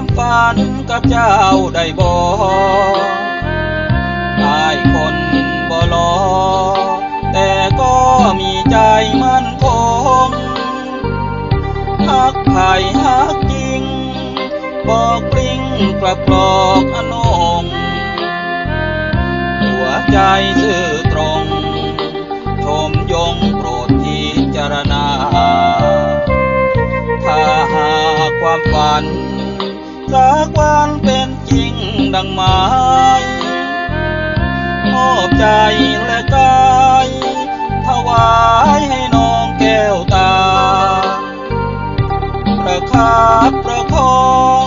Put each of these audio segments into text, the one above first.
ความฝันกับเจ้าได้บ่อายคนบ่รอแต่ก็มีใจมั่นคงหักไผ่หักจริง บอกปริงกลับกรอกอนงหัวใจซื่อตรง ชมยงโปรดพิจารณา ถ้าหากความฝัน สักวันเป็นจริงดังหมายมอบใจและกายถวายให้น้องแก้วตา ประคับประคอง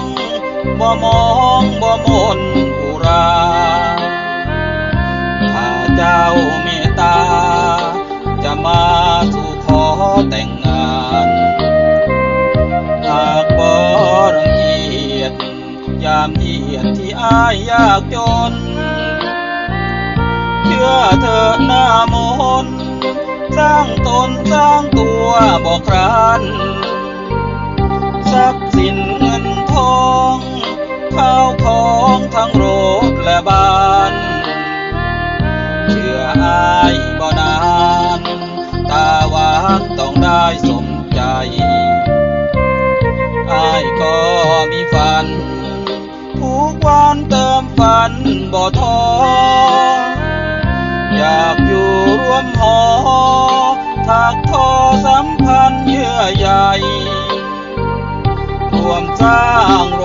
บ่มองบ่มน ยดที่อายยากจน เชื่อเธอหน้ามนสร้างตนสร้างตัวบอกครันทรัพย์สิน บ่ท้ออยากอยู่ร่วมหอถักทอสัมพันธ์เยื่อใยรวมสร้าง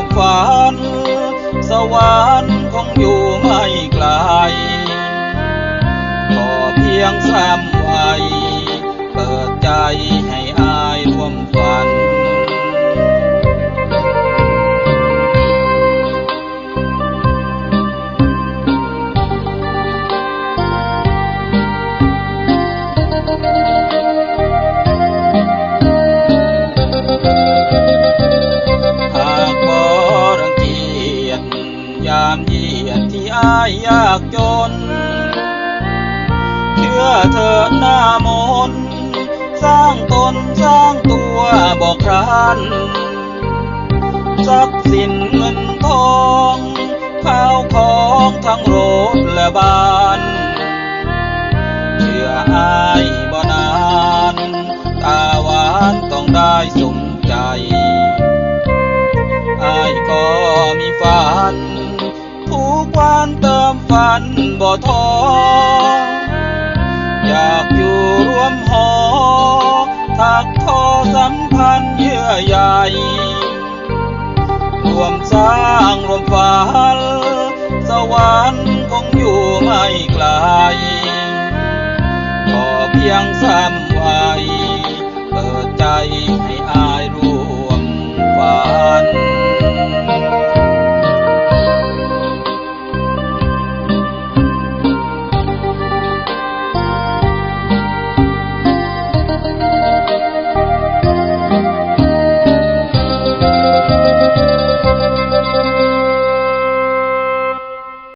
ยามเยียดที่อายยากจน เชื่อเธอหน้ามน สร้างตนสร้างตัวบอกครันทรัพย์สินเงินทองข้าวของทั้งรถและบ้านเชื่ออายบ่นาน ตาหวานต้องได้สม ฝันบ่ท้ออยากอยู่ร่วมหอทักทอสัมพันธ์เยื่อใยรวมสร้างรวมฝันสวรรค์คงอยู่ไม่ไกลขอเพียงสาม